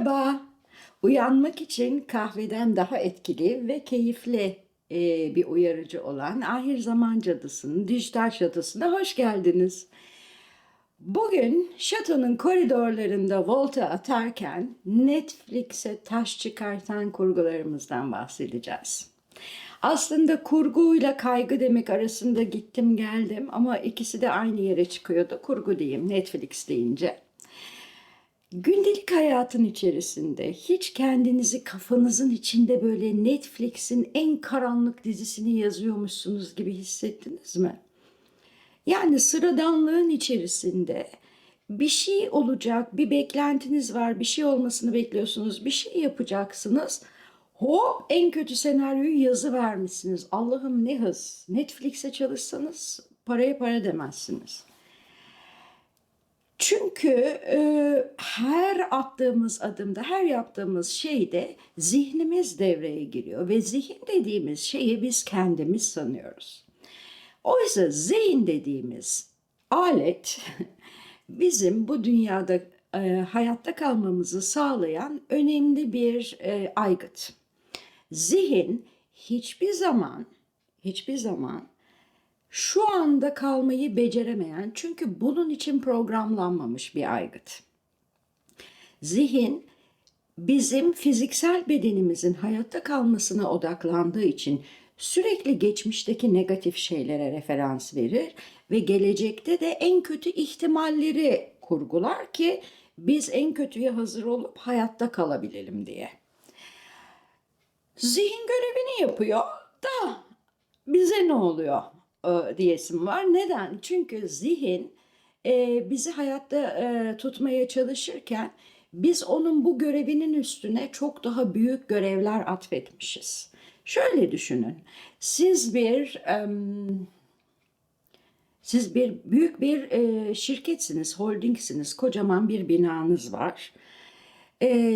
Merhaba. Uyanmak için kahveden daha etkili ve keyifli e, bir uyarıcı olan Ahir Zaman Cadısı'nın dijital şatosuna hoş geldiniz. Bugün şatonun koridorlarında volta atarken Netflix'e taş çıkartan kurgularımızdan bahsedeceğiz. Aslında kurguyla kaygı demek arasında gittim geldim ama ikisi de aynı yere çıkıyordu. Kurgu diyeyim Netflix deyince. Gündelik hayatın içerisinde hiç kendinizi kafanızın içinde böyle Netflix'in en karanlık dizisini yazıyormuşsunuz gibi hissettiniz mi? Yani sıradanlığın içerisinde bir şey olacak, bir beklentiniz var, bir şey olmasını bekliyorsunuz, bir şey yapacaksınız. Hop en kötü senaryoyu yazı vermişsiniz. Allah'ım ne hız. Netflix'e çalışsanız paraya para demezsiniz. Çünkü e, her attığımız adımda, her yaptığımız şeyde zihnimiz devreye giriyor ve zihin dediğimiz şeyi biz kendimiz sanıyoruz. Oysa zihin dediğimiz alet bizim bu dünyada e, hayatta kalmamızı sağlayan önemli bir e, aygıt. Zihin hiçbir zaman, hiçbir zaman şu anda kalmayı beceremeyen çünkü bunun için programlanmamış bir aygıt. Zihin bizim fiziksel bedenimizin hayatta kalmasına odaklandığı için sürekli geçmişteki negatif şeylere referans verir ve gelecekte de en kötü ihtimalleri kurgular ki biz en kötüye hazır olup hayatta kalabilelim diye. Zihin görevini yapıyor da bize ne oluyor e, diyesim var. Neden? Çünkü zihin e, bizi hayatta e, tutmaya çalışırken biz onun bu görevinin üstüne çok daha büyük görevler atfetmişiz. Şöyle düşünün. Siz bir siz bir büyük bir e, şirketsiniz, holdingsiniz, kocaman bir binanız var.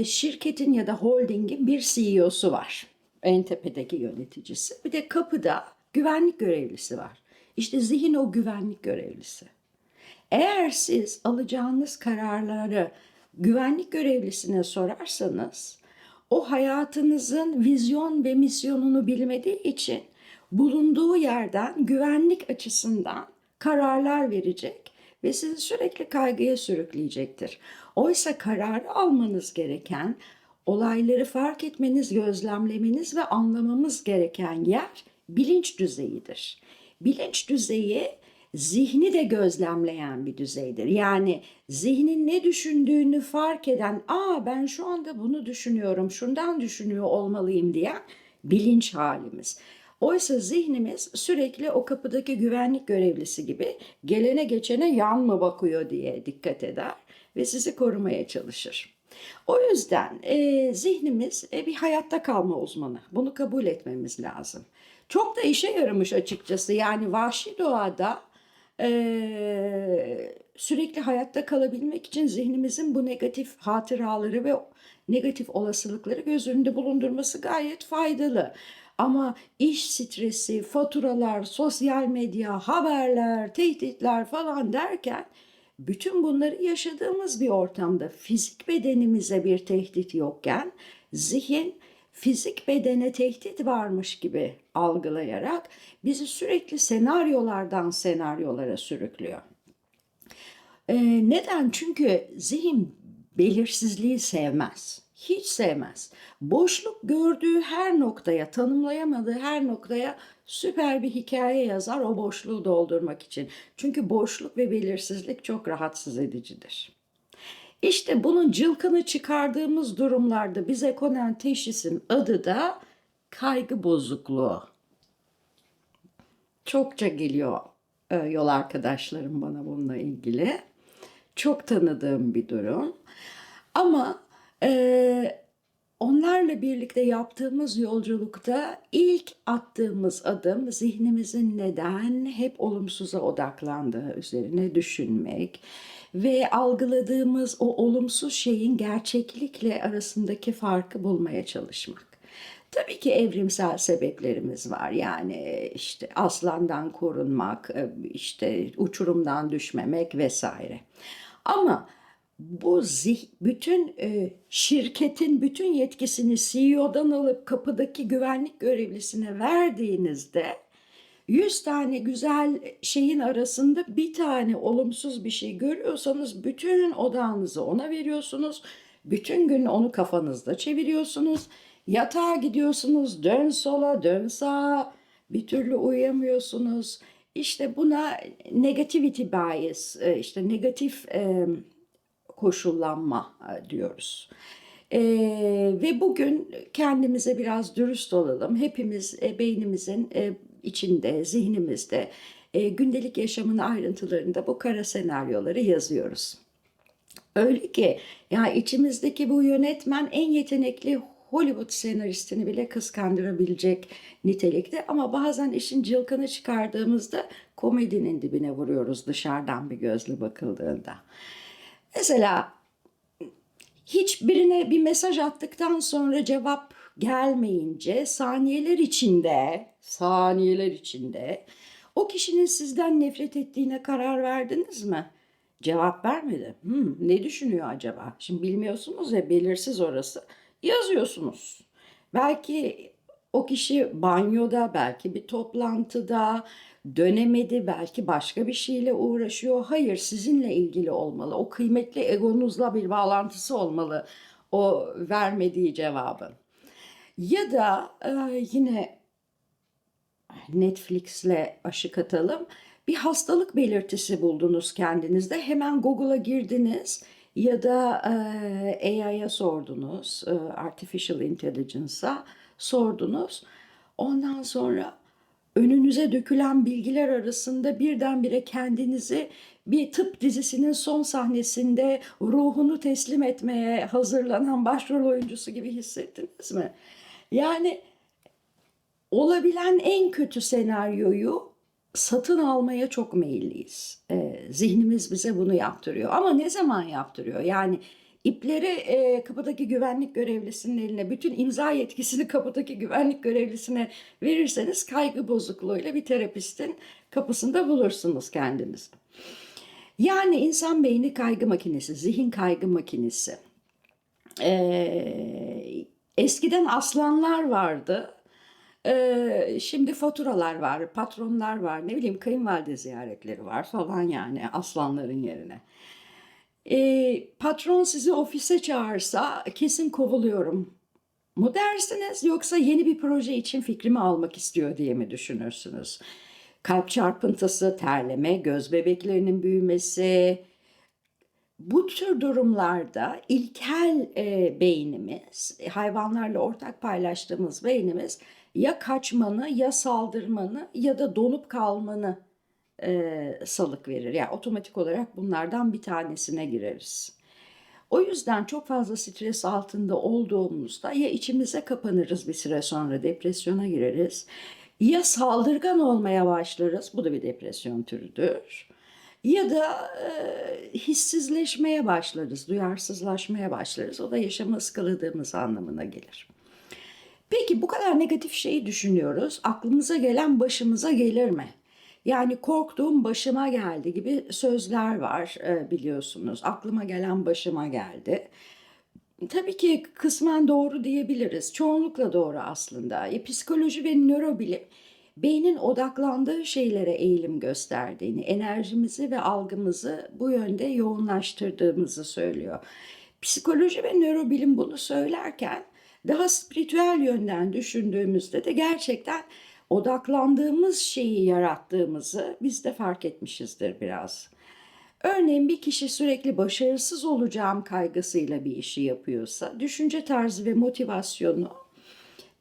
Şirketin ya da holdingin bir CEO'su var. En tepedeki yöneticisi. Bir de kapıda güvenlik görevlisi var. İşte zihin o güvenlik görevlisi. Eğer siz alacağınız kararları güvenlik görevlisine sorarsanız o hayatınızın vizyon ve misyonunu bilmediği için bulunduğu yerden güvenlik açısından kararlar verecek ve sizi sürekli kaygıya sürükleyecektir. Oysa kararı almanız gereken, olayları fark etmeniz, gözlemlemeniz ve anlamamız gereken yer bilinç düzeyidir. Bilinç düzeyi zihni de gözlemleyen bir düzeydir. Yani zihnin ne düşündüğünü fark eden, aa ben şu anda bunu düşünüyorum, şundan düşünüyor olmalıyım diyen bilinç halimiz. Oysa zihnimiz sürekli o kapıdaki güvenlik görevlisi gibi gelene geçene yan mı bakıyor diye dikkat eder ve sizi korumaya çalışır. O yüzden e, zihnimiz e, bir hayatta kalma uzmanı. Bunu kabul etmemiz lazım. Çok da işe yaramış açıkçası. Yani vahşi doğada e, sürekli hayatta kalabilmek için zihnimizin bu negatif hatıraları ve negatif olasılıkları göz önünde bulundurması gayet faydalı. Ama iş stresi, faturalar, sosyal medya, haberler, tehditler falan derken bütün bunları yaşadığımız bir ortamda fizik bedenimize bir tehdit yokken zihin fizik bedene tehdit varmış gibi algılayarak bizi sürekli senaryolardan senaryolara sürüklüyor. Ee, neden? Çünkü zihin belirsizliği sevmez. Hiç sevmez. Boşluk gördüğü her noktaya, tanımlayamadığı her noktaya süper bir hikaye yazar o boşluğu doldurmak için. Çünkü boşluk ve belirsizlik çok rahatsız edicidir. İşte bunun cılkını çıkardığımız durumlarda bize konan teşhisin adı da kaygı bozukluğu. Çokça geliyor e, yol arkadaşlarım bana bununla ilgili. Çok tanıdığım bir durum. Ama e, onlarla birlikte yaptığımız yolculukta ilk attığımız adım zihnimizin neden hep olumsuza odaklandığı üzerine düşünmek ve algıladığımız o olumsuz şeyin gerçeklikle arasındaki farkı bulmaya çalışmak. Tabii ki evrimsel sebeplerimiz var. Yani işte aslandan korunmak, işte uçurumdan düşmemek vesaire. Ama bu zih, bütün e, şirketin bütün yetkisini CEO'dan alıp kapıdaki güvenlik görevlisine verdiğinizde 100 tane güzel şeyin arasında bir tane olumsuz bir şey görüyorsanız bütün odağınızı ona veriyorsunuz. Bütün gün onu kafanızda çeviriyorsunuz. Yatağa gidiyorsunuz, dön sola, dön sağa. Bir türlü uyuyamıyorsunuz. İşte buna negativity bias, e, işte negatif e, koşullanma e, diyoruz. E, ve bugün kendimize biraz dürüst olalım. Hepimiz e, beynimizin e, içinde, zihnimizde, e, gündelik yaşamın ayrıntılarında bu kara senaryoları yazıyoruz. Öyle ki ya içimizdeki bu yönetmen en yetenekli Hollywood senaristini bile kıskandırabilecek nitelikte ama bazen işin cılkını çıkardığımızda komedinin dibine vuruyoruz dışarıdan bir gözle bakıldığında. Mesela hiçbirine bir mesaj attıktan sonra cevap gelmeyince saniyeler içinde, saniyeler içinde o kişinin sizden nefret ettiğine karar verdiniz mi? Cevap vermedi. Hmm, ne düşünüyor acaba? Şimdi bilmiyorsunuz ya belirsiz orası. Yazıyorsunuz. Belki o kişi banyoda, belki bir toplantıda dönemedi, belki başka bir şeyle uğraşıyor. Hayır, sizinle ilgili olmalı. O kıymetli egonuzla bir bağlantısı olmalı o vermediği cevabın. Ya da e, yine Netflix'le aşık atalım. Bir hastalık belirtisi buldunuz kendinizde. Hemen Google'a girdiniz ya da e, AI'ya sordunuz, e, Artificial Intelligence'a sordunuz. Ondan sonra önünüze dökülen bilgiler arasında birdenbire kendinizi bir tıp dizisinin son sahnesinde ruhunu teslim etmeye hazırlanan başrol oyuncusu gibi hissettiniz mi? Yani olabilen en kötü senaryoyu satın almaya çok meyilliyiz. Ee, zihnimiz bize bunu yaptırıyor. Ama ne zaman yaptırıyor? Yani ipleri e, kapıdaki güvenlik görevlisinin eline, bütün imza yetkisini kapıdaki güvenlik görevlisine verirseniz kaygı bozukluğuyla bir terapistin kapısında bulursunuz kendinizi. Yani insan beyni kaygı makinesi, zihin kaygı makinesi. Ee, eskiden aslanlar vardı. Ee, şimdi faturalar var, patronlar var, ne bileyim kayınvalide ziyaretleri var falan yani aslanların yerine. Ee, patron sizi ofise çağırsa kesin kovuluyorum mu dersiniz yoksa yeni bir proje için fikrimi almak istiyor diye mi düşünürsünüz? Kalp çarpıntısı, terleme, göz bebeklerinin büyümesi, bu tür durumlarda ilkel e, beynimiz, hayvanlarla ortak paylaştığımız beynimiz ya kaçmanı ya saldırmanı ya da donup kalmanı e, salık verir. Yani otomatik olarak bunlardan bir tanesine gireriz. O yüzden çok fazla stres altında olduğumuzda ya içimize kapanırız bir süre sonra depresyona gireriz ya saldırgan olmaya başlarız. Bu da bir depresyon türüdür. Ya da e, hissizleşmeye başlarız, duyarsızlaşmaya başlarız. O da yaşamı ıskaladığımız anlamına gelir. Peki bu kadar negatif şeyi düşünüyoruz. Aklımıza gelen başımıza gelir mi? Yani korktuğum başıma geldi gibi sözler var e, biliyorsunuz. Aklıma gelen başıma geldi. Tabii ki kısmen doğru diyebiliriz. Çoğunlukla doğru aslında. E, psikoloji ve nörobilim beynin odaklandığı şeylere eğilim gösterdiğini, enerjimizi ve algımızı bu yönde yoğunlaştırdığımızı söylüyor. Psikoloji ve nörobilim bunu söylerken daha spiritüel yönden düşündüğümüzde de gerçekten odaklandığımız şeyi yarattığımızı biz de fark etmişizdir biraz. Örneğin bir kişi sürekli başarısız olacağım kaygısıyla bir işi yapıyorsa, düşünce tarzı ve motivasyonu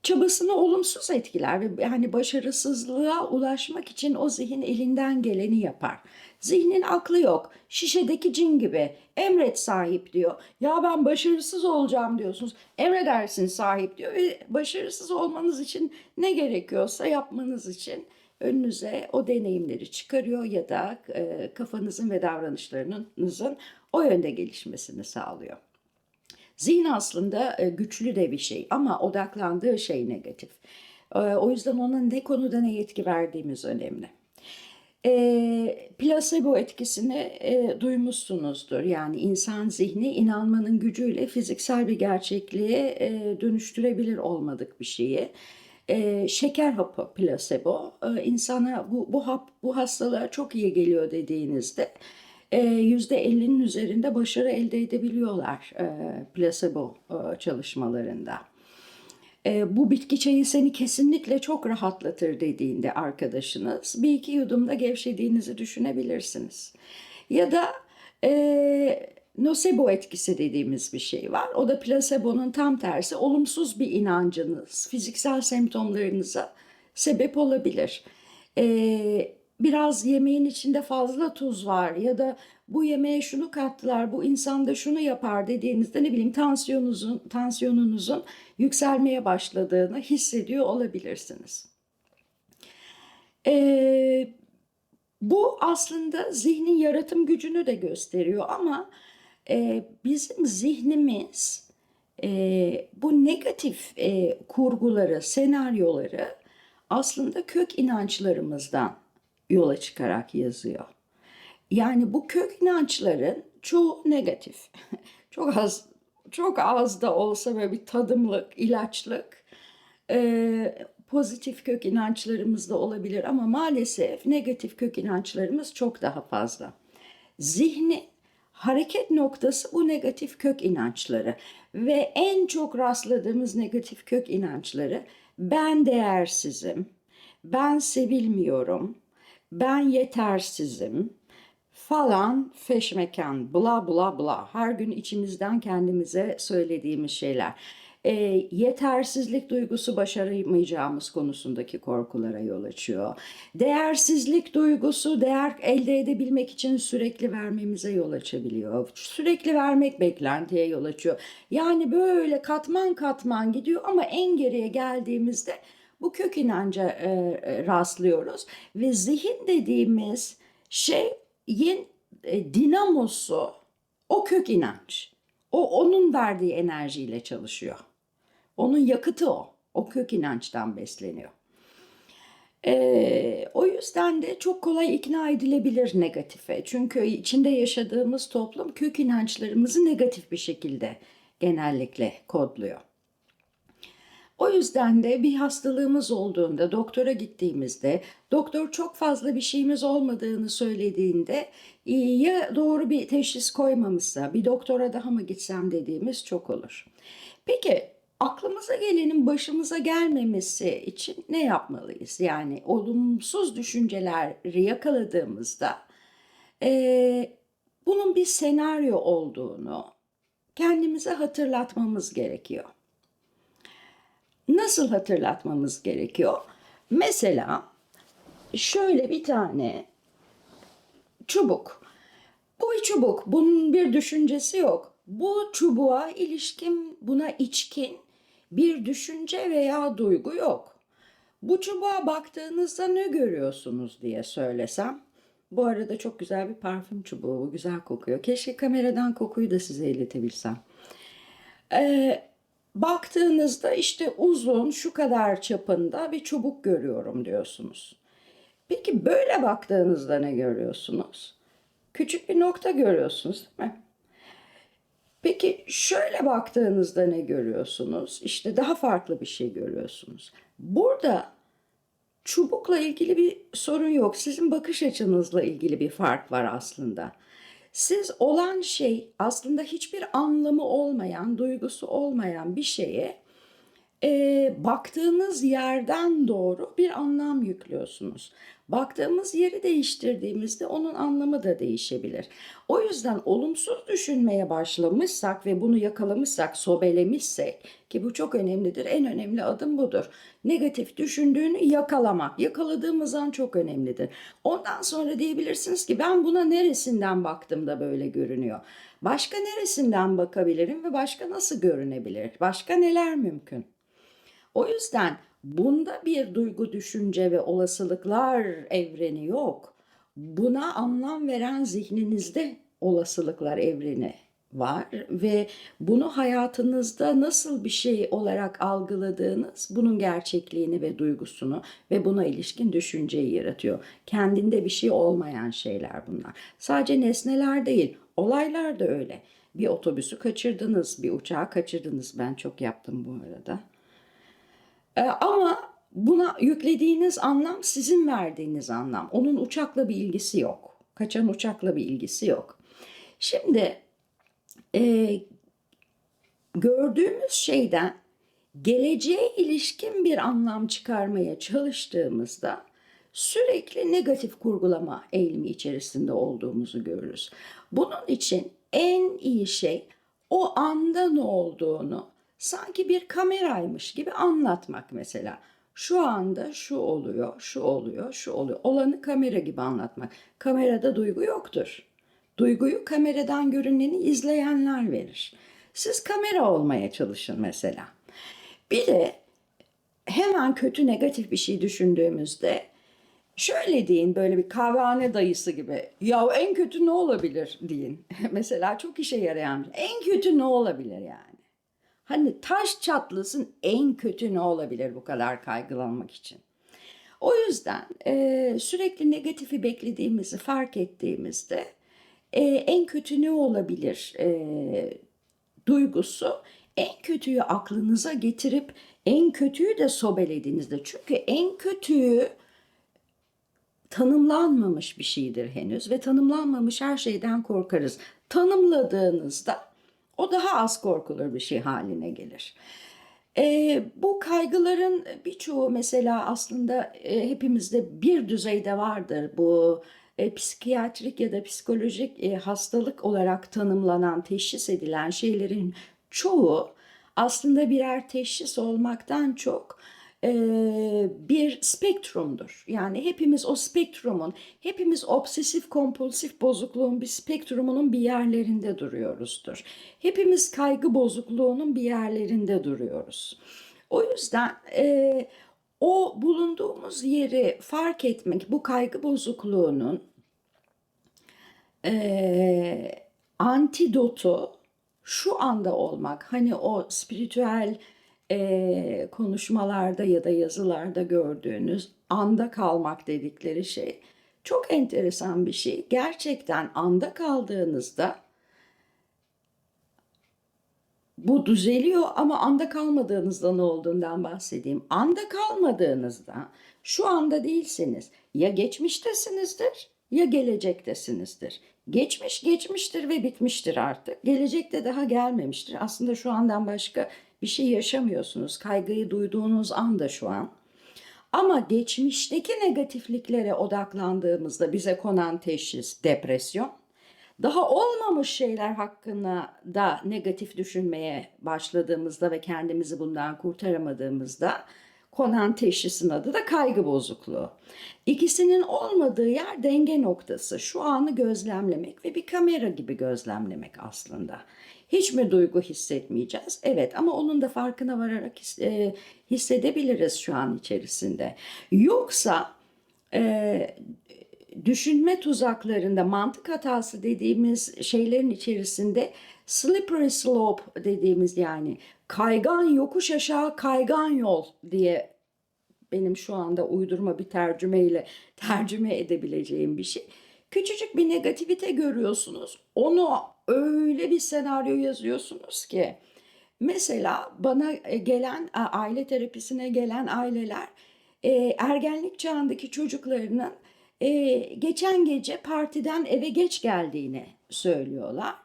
çabasını olumsuz etkiler ve yani başarısızlığa ulaşmak için o zihin elinden geleni yapar. Zihnin aklı yok. Şişedeki cin gibi. Emret sahip diyor. Ya ben başarısız olacağım diyorsunuz. Emredersin sahip diyor ve başarısız olmanız için ne gerekiyorsa yapmanız için önünüze o deneyimleri çıkarıyor ya da e, kafanızın ve davranışlarınızın o yönde gelişmesini sağlıyor. Zihin aslında e, güçlü de bir şey ama odaklandığı şey negatif. E, o yüzden ona ne konuda ne yetki verdiğimiz önemli. Eee, plasebo etkisini, eee, duymuşsunuzdur. Yani insan zihni inanmanın gücüyle fiziksel bir gerçekliğe, eee, dönüştürebilir olmadık bir şeyi. Eee, şeker hapı plasebo, eee, insana bu bu hap bu hastalığa çok iyi geliyor dediğinizde, %50'nin üzerinde başarı elde edebiliyorlar, eee, plasebo, eee, çalışmalarında. Eee, bu bitki çayı seni kesinlikle çok rahatlatır dediğinde arkadaşınız, bir iki yudumda gevşediğinizi düşünebilirsiniz. Ya da eee, nosebo etkisi dediğimiz bir şey var. O da plasebonun tam tersi. Olumsuz bir inancınız fiziksel semptomlarınıza sebep olabilir. Eee, biraz yemeğin içinde fazla tuz var ya da bu yemeğe şunu kattılar, bu insanda şunu yapar dediğinizde ne bileyim tansiyonunuzun tansiyonunuzun yükselmeye başladığını hissediyor olabilirsiniz. Eee, bu aslında zihnin yaratım gücünü de gösteriyor ama eee, bizim zihnimiz eee, bu negatif eee, kurguları, senaryoları aslında kök inançlarımızdan yola çıkarak yazıyor. Yani bu kök inançların çoğu negatif. Çok az çok az da olsa böyle bir tadımlık, ilaçlık eee, pozitif kök inançlarımız da olabilir ama maalesef negatif kök inançlarımız çok daha fazla. Zihnin hareket noktası bu negatif kök inançları ve en çok rastladığımız negatif kök inançları ben değersizim, ben sevilmiyorum, ben yetersizim falan feşmekan bla bla bla her gün içimizden kendimize söylediğimiz şeyler. Eee, yetersizlik duygusu başaramayacağımız konusundaki korkulara yol açıyor. Değersizlik duygusu değer elde edebilmek için sürekli vermemize yol açabiliyor. Sürekli vermek beklentiye yol açıyor. Yani böyle katman katman gidiyor ama en geriye geldiğimizde bu kök inanca e, e, rastlıyoruz ve zihin dediğimiz şeyin e, dinamosu o kök inanç. O onun verdiği enerjiyle çalışıyor. Onun yakıtı o. O kök inançtan besleniyor. Ee, o yüzden de çok kolay ikna edilebilir negatife. Çünkü içinde yaşadığımız toplum kök inançlarımızı negatif bir şekilde genellikle kodluyor. O yüzden de bir hastalığımız olduğunda, doktora gittiğimizde, doktor çok fazla bir şeyimiz olmadığını söylediğinde ya doğru bir teşhis koymamışsa bir doktora daha mı gitsem dediğimiz çok olur. Peki aklımıza gelenin başımıza gelmemesi için ne yapmalıyız? Yani olumsuz düşünceleri yakaladığımızda e, bunun bir senaryo olduğunu kendimize hatırlatmamız gerekiyor. Nasıl hatırlatmamız gerekiyor? Mesela şöyle bir tane çubuk. Bu bir çubuk. Bunun bir düşüncesi yok. Bu çubuğa ilişkin, buna içkin bir düşünce veya duygu yok. Bu çubuğa baktığınızda ne görüyorsunuz diye söylesem. Bu arada çok güzel bir parfüm çubuğu. Bu güzel kokuyor. Keşke kameradan kokuyu da size iletebilsem. Ee, baktığınızda işte uzun şu kadar çapında bir çubuk görüyorum diyorsunuz. Peki böyle baktığınızda ne görüyorsunuz? Küçük bir nokta görüyorsunuz değil mi? Peki şöyle baktığınızda ne görüyorsunuz? İşte daha farklı bir şey görüyorsunuz. Burada çubukla ilgili bir sorun yok. Sizin bakış açınızla ilgili bir fark var aslında. Siz olan şey aslında hiçbir anlamı olmayan, duygusu olmayan bir şeye e, baktığınız yerden doğru bir anlam yüklüyorsunuz. Baktığımız yeri değiştirdiğimizde onun anlamı da değişebilir. O yüzden olumsuz düşünmeye başlamışsak ve bunu yakalamışsak, sobelemişsek ki bu çok önemlidir. En önemli adım budur. Negatif düşündüğünü yakalamak. Yakaladığımız an çok önemlidir. Ondan sonra diyebilirsiniz ki ben buna neresinden baktım da böyle görünüyor. Başka neresinden bakabilirim ve başka nasıl görünebilir? Başka neler mümkün? O yüzden bunda bir duygu, düşünce ve olasılıklar evreni yok. Buna anlam veren zihninizde olasılıklar evreni var ve bunu hayatınızda nasıl bir şey olarak algıladığınız bunun gerçekliğini ve duygusunu ve buna ilişkin düşünceyi yaratıyor. Kendinde bir şey olmayan şeyler bunlar. Sadece nesneler değil, olaylar da öyle. Bir otobüsü kaçırdınız, bir uçağı kaçırdınız. Ben çok yaptım bu arada. Ee, ama buna yüklediğiniz anlam sizin verdiğiniz anlam. Onun uçakla bir ilgisi yok. Kaçan uçakla bir ilgisi yok. Şimdi e, gördüğümüz şeyden geleceğe ilişkin bir anlam çıkarmaya çalıştığımızda sürekli negatif kurgulama eğilimi içerisinde olduğumuzu görürüz. Bunun için en iyi şey o anda ne olduğunu sanki bir kameraymış gibi anlatmak mesela. Şu anda şu oluyor, şu oluyor, şu oluyor. Olanı kamera gibi anlatmak. Kamerada duygu yoktur. Duyguyu kameradan görüneni izleyenler verir. Siz kamera olmaya çalışın mesela. Bir de hemen kötü negatif bir şey düşündüğümüzde şöyle deyin böyle bir kahvehane dayısı gibi. Ya en kötü ne olabilir deyin. mesela çok işe yarayan. En kötü ne olabilir yani? Hani taş çatlasın en kötü ne olabilir bu kadar kaygılanmak için? O yüzden e, sürekli negatifi beklediğimizi fark ettiğimizde e, en kötü ne olabilir e, duygusu en kötüyü aklınıza getirip en kötüyü de sobelediğinizde çünkü en kötüyü tanımlanmamış bir şeydir henüz ve tanımlanmamış her şeyden korkarız. Tanımladığınızda o daha az korkulur bir şey haline gelir. E, bu kaygıların birçoğu mesela aslında e, hepimizde bir düzeyde vardır. Bu e, psikiyatrik ya da psikolojik e, hastalık olarak tanımlanan, teşhis edilen şeylerin çoğu aslında birer teşhis olmaktan çok bir spektrumdur. Yani hepimiz o spektrumun, hepimiz obsesif kompulsif bozukluğun bir spektrumunun bir yerlerinde duruyoruzdur. Hepimiz kaygı bozukluğunun bir yerlerinde duruyoruz. O yüzden e, o bulunduğumuz yeri fark etmek, bu kaygı bozukluğunun e, antidotu şu anda olmak. Hani o spiritüel e, konuşmalarda ya da yazılarda gördüğünüz anda kalmak dedikleri şey çok enteresan bir şey. Gerçekten anda kaldığınızda bu düzeliyor ama anda kalmadığınızda ne olduğundan bahsedeyim. Anda kalmadığınızda şu anda değilsiniz. Ya geçmiştesinizdir ya gelecektesinizdir. Geçmiş geçmiştir ve bitmiştir artık. Gelecekte daha gelmemiştir. Aslında şu andan başka bir şey yaşamıyorsunuz. Kaygıyı duyduğunuz anda şu an. Ama geçmişteki negatifliklere odaklandığımızda bize konan teşhis depresyon. Daha olmamış şeyler hakkında da negatif düşünmeye başladığımızda ve kendimizi bundan kurtaramadığımızda konan teşhisin adı da kaygı bozukluğu. İkisinin olmadığı yer denge noktası. Şu anı gözlemlemek ve bir kamera gibi gözlemlemek aslında. Hiç mi duygu hissetmeyeceğiz? Evet ama onun da farkına vararak e, hissedebiliriz şu an içerisinde. Yoksa e, düşünme tuzaklarında mantık hatası dediğimiz şeylerin içerisinde slippery slope dediğimiz yani kaygan yokuş aşağı kaygan yol diye benim şu anda uydurma bir tercümeyle tercüme edebileceğim bir şey. Küçücük bir negativite görüyorsunuz. Onu öyle bir senaryo yazıyorsunuz ki mesela bana e, gelen aile terapisine gelen aileler e, ergenlik çağındaki çocuklarının e, geçen gece partiden eve geç geldiğini söylüyorlar.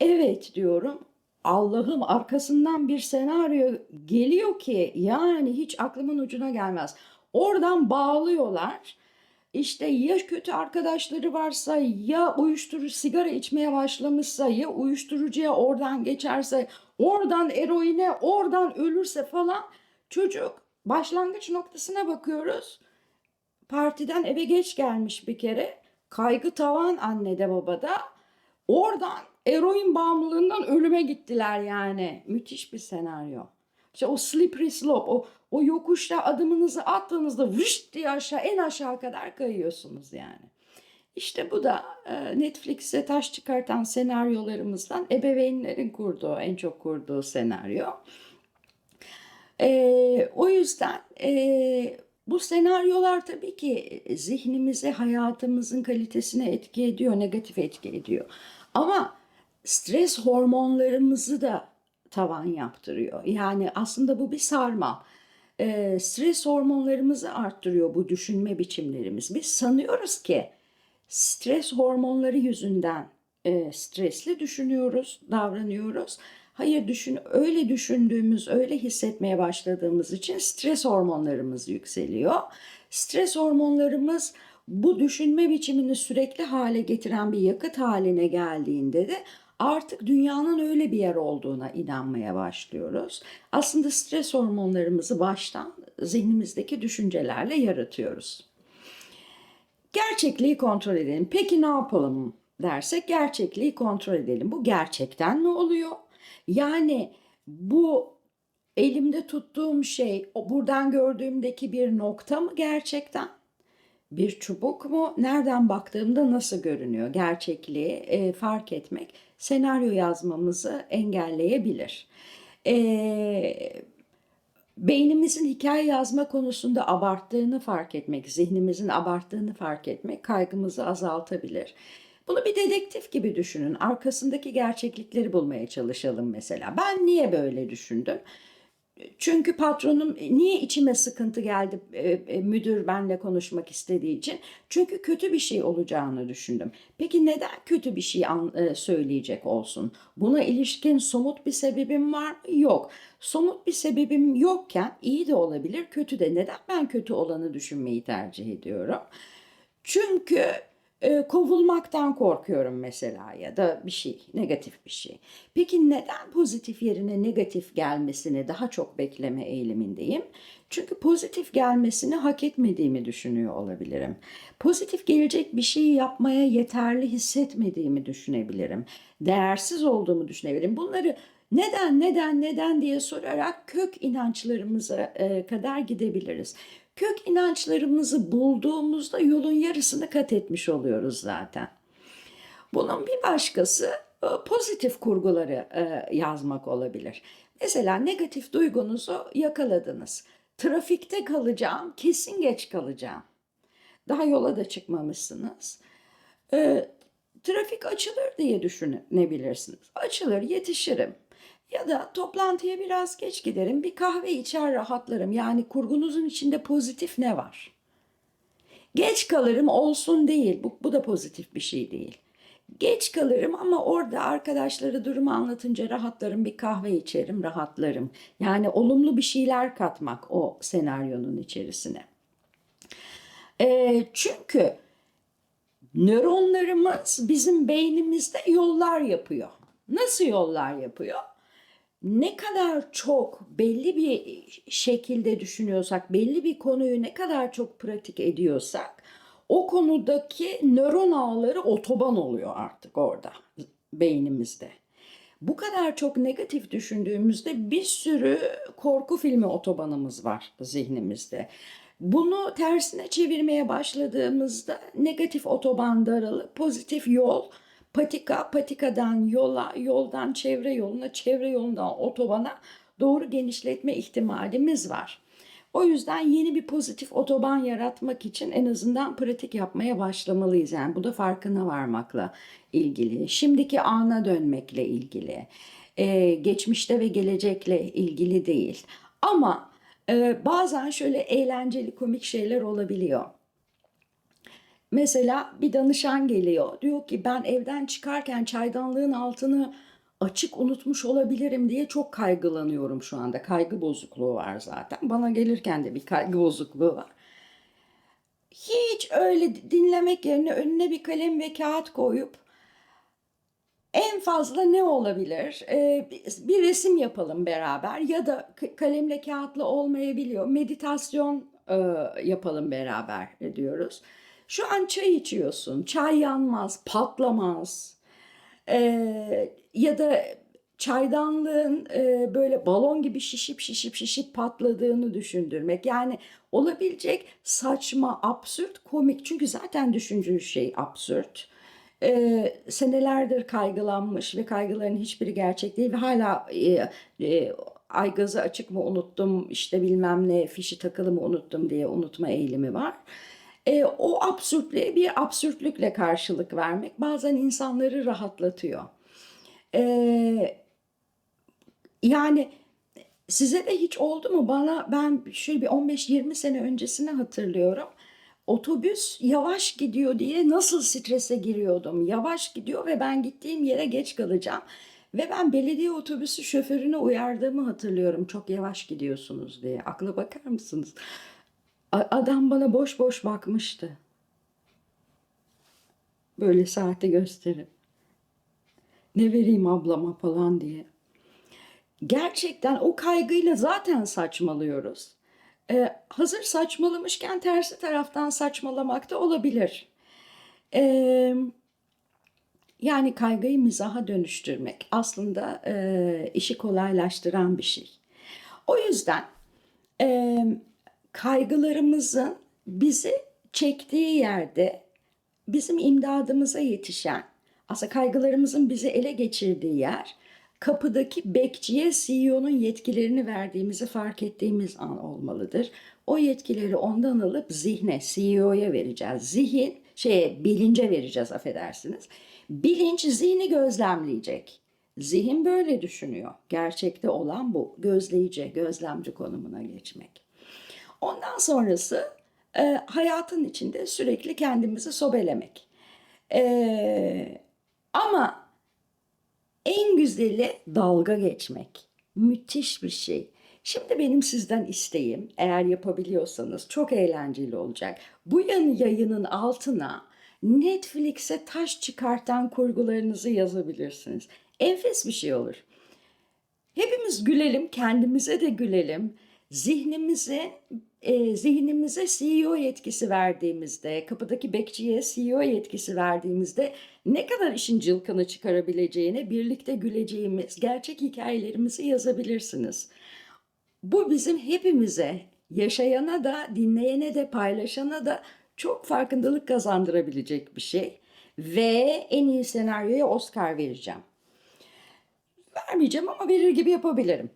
Evet diyorum. Allah'ım arkasından bir senaryo geliyor ki yani hiç aklımın ucuna gelmez. Oradan bağlıyorlar. İşte ya kötü arkadaşları varsa ya uyuşturucu sigara içmeye başlamışsa ya uyuşturucuya oradan geçerse oradan eroine oradan ölürse falan çocuk başlangıç noktasına bakıyoruz. Partiden eve geç gelmiş bir kere. Kaygı tavan annede babada. Oradan eroin bağımlılığından ölüme gittiler yani. Müthiş bir senaryo. İşte o slippery slope, o, o yokuşta adımınızı attığınızda vış diye aşağı en aşağı kadar kayıyorsunuz yani. İşte bu da e, Netflix'e taş çıkartan senaryolarımızdan ebeveynlerin kurduğu, en çok kurduğu senaryo. E, o yüzden e, bu senaryolar tabii ki zihnimize, hayatımızın kalitesine etki ediyor, negatif etki ediyor. Ama stres hormonlarımızı da tavan yaptırıyor. Yani aslında bu bir sarmal. Ee, stres hormonlarımızı arttırıyor bu düşünme biçimlerimiz. Biz sanıyoruz ki stres hormonları yüzünden e, stresli düşünüyoruz, davranıyoruz. Hayır düşün öyle düşündüğümüz, öyle hissetmeye başladığımız için stres hormonlarımız yükseliyor. Stres hormonlarımız bu düşünme biçimini sürekli hale getiren bir yakıt haline geldiğinde de artık dünyanın öyle bir yer olduğuna inanmaya başlıyoruz. Aslında stres hormonlarımızı baştan zihnimizdeki düşüncelerle yaratıyoruz. Gerçekliği kontrol edelim. Peki ne yapalım dersek gerçekliği kontrol edelim. Bu gerçekten ne oluyor? Yani bu elimde tuttuğum şey o buradan gördüğümdeki bir nokta mı gerçekten? Bir çubuk mu? Nereden baktığımda nasıl görünüyor? Gerçekliği e, fark etmek senaryo yazmamızı engelleyebilir. E, beynimizin hikaye yazma konusunda abarttığını fark etmek, zihnimizin abarttığını fark etmek kaygımızı azaltabilir. Bunu bir dedektif gibi düşünün. Arkasındaki gerçeklikleri bulmaya çalışalım mesela. Ben niye böyle düşündüm? Çünkü patronum niye içime sıkıntı geldi e, e, müdür benle konuşmak istediği için? Çünkü kötü bir şey olacağını düşündüm. Peki neden kötü bir şey e, söyleyecek olsun? Buna ilişkin somut bir sebebim var mı? Yok. Somut bir sebebim yokken iyi de olabilir, kötü de. Neden ben kötü olanı düşünmeyi tercih ediyorum? Çünkü e, kovulmaktan korkuyorum mesela ya da bir şey, negatif bir şey. Peki neden pozitif yerine negatif gelmesini daha çok bekleme eğilimindeyim? Çünkü pozitif gelmesini hak etmediğimi düşünüyor olabilirim. Pozitif gelecek bir şeyi yapmaya yeterli hissetmediğimi düşünebilirim. Değersiz olduğumu düşünebilirim. Bunları neden, neden, neden diye sorarak kök inançlarımıza e, kadar gidebiliriz. Kök inançlarımızı bulduğumuzda yolun yarısını kat etmiş oluyoruz zaten. Bunun bir başkası e, pozitif kurguları e, yazmak olabilir. Mesela negatif duygunuzu yakaladınız. Trafikte kalacağım, kesin geç kalacağım. Daha yola da çıkmamışsınız. E, trafik açılır diye düşünebilirsiniz. Açılır, yetişirim. Ya da toplantıya biraz geç giderim, bir kahve içer rahatlarım. Yani kurgunuzun içinde pozitif ne var? Geç kalırım olsun değil. Bu, bu da pozitif bir şey değil. Geç kalırım ama orada arkadaşlara durumu anlatınca rahatlarım, bir kahve içerim, rahatlarım. Yani olumlu bir şeyler katmak o senaryonun içerisine. E, çünkü nöronlarımız bizim beynimizde yollar yapıyor. Nasıl yollar yapıyor? Ne kadar çok belli bir şekilde düşünüyorsak, belli bir konuyu ne kadar çok pratik ediyorsak o konudaki nöron ağları otoban oluyor artık orada beynimizde. Bu kadar çok negatif düşündüğümüzde bir sürü korku filmi otobanımız var zihnimizde. Bunu tersine çevirmeye başladığımızda negatif otoban daralıp pozitif yol patika, patikadan yola, yoldan çevre yoluna, çevre yolundan otobana doğru genişletme ihtimalimiz var. O yüzden yeni bir pozitif otoban yaratmak için en azından pratik yapmaya başlamalıyız. Yani bu da farkına varmakla ilgili. Şimdiki ana dönmekle ilgili. Ee, geçmişte ve gelecekle ilgili değil. Ama e, bazen şöyle eğlenceli komik şeyler olabiliyor. Mesela bir danışan geliyor. Diyor ki ben evden çıkarken çaydanlığın altını açık unutmuş olabilirim diye çok kaygılanıyorum şu anda. Kaygı bozukluğu var zaten. Bana gelirken de bir kaygı bozukluğu var. Hiç öyle dinlemek yerine önüne bir kalem ve kağıt koyup en fazla ne olabilir? Ee, bir resim yapalım beraber ya da kalemle kağıtla olmayabiliyor. Meditasyon e, yapalım beraber diyoruz. Şu an çay içiyorsun. Çay yanmaz, patlamaz. Ee, ya da çaydanlığın e, böyle balon gibi şişip şişip şişip patladığını düşündürmek. Yani olabilecek saçma, absürt, komik. Çünkü zaten düşündüğü şey absürt. E, senelerdir kaygılanmış ve kaygıların hiçbiri gerçek değil ve hala e, e, ay gazı açık mı unuttum işte bilmem ne fişi takılı mı unuttum diye unutma eğilimi var. E, o absürtlüğe bir absürtlükle karşılık vermek bazen insanları rahatlatıyor. E, yani size de hiç oldu mu? Bana ben şöyle bir 15-20 sene öncesini hatırlıyorum. Otobüs yavaş gidiyor diye nasıl strese giriyordum. Yavaş gidiyor ve ben gittiğim yere geç kalacağım. Ve ben belediye otobüsü şoförüne uyardığımı hatırlıyorum. Çok yavaş gidiyorsunuz diye. Akla bakar mısınız? Adam bana boş boş bakmıştı. Böyle saati gösterip. Ne vereyim ablama falan diye. Gerçekten o kaygıyla zaten saçmalıyoruz. Ee, hazır saçmalamışken tersi taraftan saçmalamak da olabilir. Ee, yani kaygıyı mizaha dönüştürmek aslında e, işi kolaylaştıran bir şey. O yüzden e, kaygılarımızın bizi çektiği yerde bizim imdadımıza yetişen, aslında kaygılarımızın bizi ele geçirdiği yer, kapıdaki bekçiye CEO'nun yetkilerini verdiğimizi fark ettiğimiz an olmalıdır. O yetkileri ondan alıp zihne, CEO'ya vereceğiz. Zihin, şeye, bilince vereceğiz affedersiniz. Bilinç zihni gözlemleyecek. Zihin böyle düşünüyor. Gerçekte olan bu. Gözleyici, gözlemci konumuna geçmek. Ondan sonrası e, hayatın içinde sürekli kendimizi sobelemek. E, ama en güzeli dalga geçmek. Müthiş bir şey. Şimdi benim sizden isteğim eğer yapabiliyorsanız çok eğlenceli olacak. Bu yan yayının altına Netflix'e taş çıkartan kurgularınızı yazabilirsiniz. Enfes bir şey olur. Hepimiz gülelim, kendimize de gülelim. Zihnimize, e, zihnimize CEO yetkisi verdiğimizde, kapıdaki bekçiye CEO yetkisi verdiğimizde ne kadar işin cılkını çıkarabileceğine birlikte güleceğimiz gerçek hikayelerimizi yazabilirsiniz. Bu bizim hepimize, yaşayana da, dinleyene de, paylaşana da çok farkındalık kazandırabilecek bir şey. Ve en iyi senaryoya Oscar vereceğim. Vermeyeceğim ama verir gibi yapabilirim.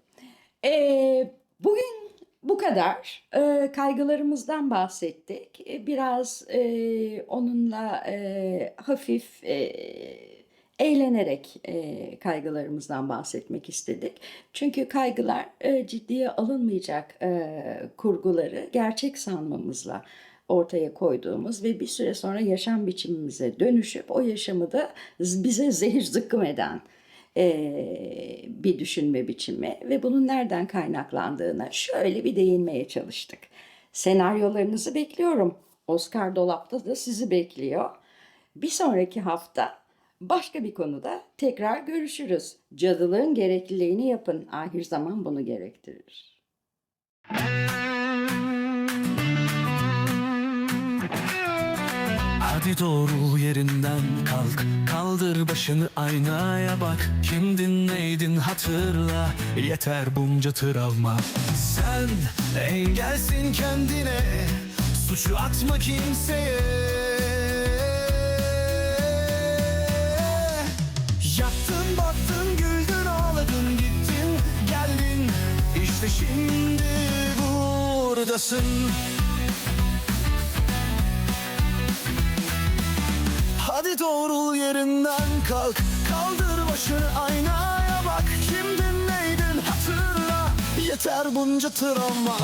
Ee, bugün bu kadar. Ee, kaygılarımızdan bahsettik. Ee, biraz e, onunla e, hafif e, eğlenerek e, kaygılarımızdan bahsetmek istedik. Çünkü kaygılar e, ciddiye alınmayacak e, kurguları gerçek sanmamızla ortaya koyduğumuz ve bir süre sonra yaşam biçimimize dönüşüp o yaşamı da bize zehir zıkkım eden bir düşünme biçimi ve bunun nereden kaynaklandığına şöyle bir değinmeye çalıştık. Senaryolarınızı bekliyorum. Oscar Dolap'ta da sizi bekliyor. Bir sonraki hafta başka bir konuda tekrar görüşürüz. Cadılığın gerekliliğini yapın. Ahir zaman bunu gerektirir. Hadi doğru yerinden kalk. Kaldır başını aynaya bak. Kimdin neydin hatırla. Yeter bunca travma. Sen engelsin kendine. Suçu atma kimseye. Yattın baktın güldün ağladın gittin geldin. İşte şimdi buradasın Hadi doğrul yerinden kalk. Kaldır başını aynaya bak. Kimdin neydin hatırla. Yeter bunca travma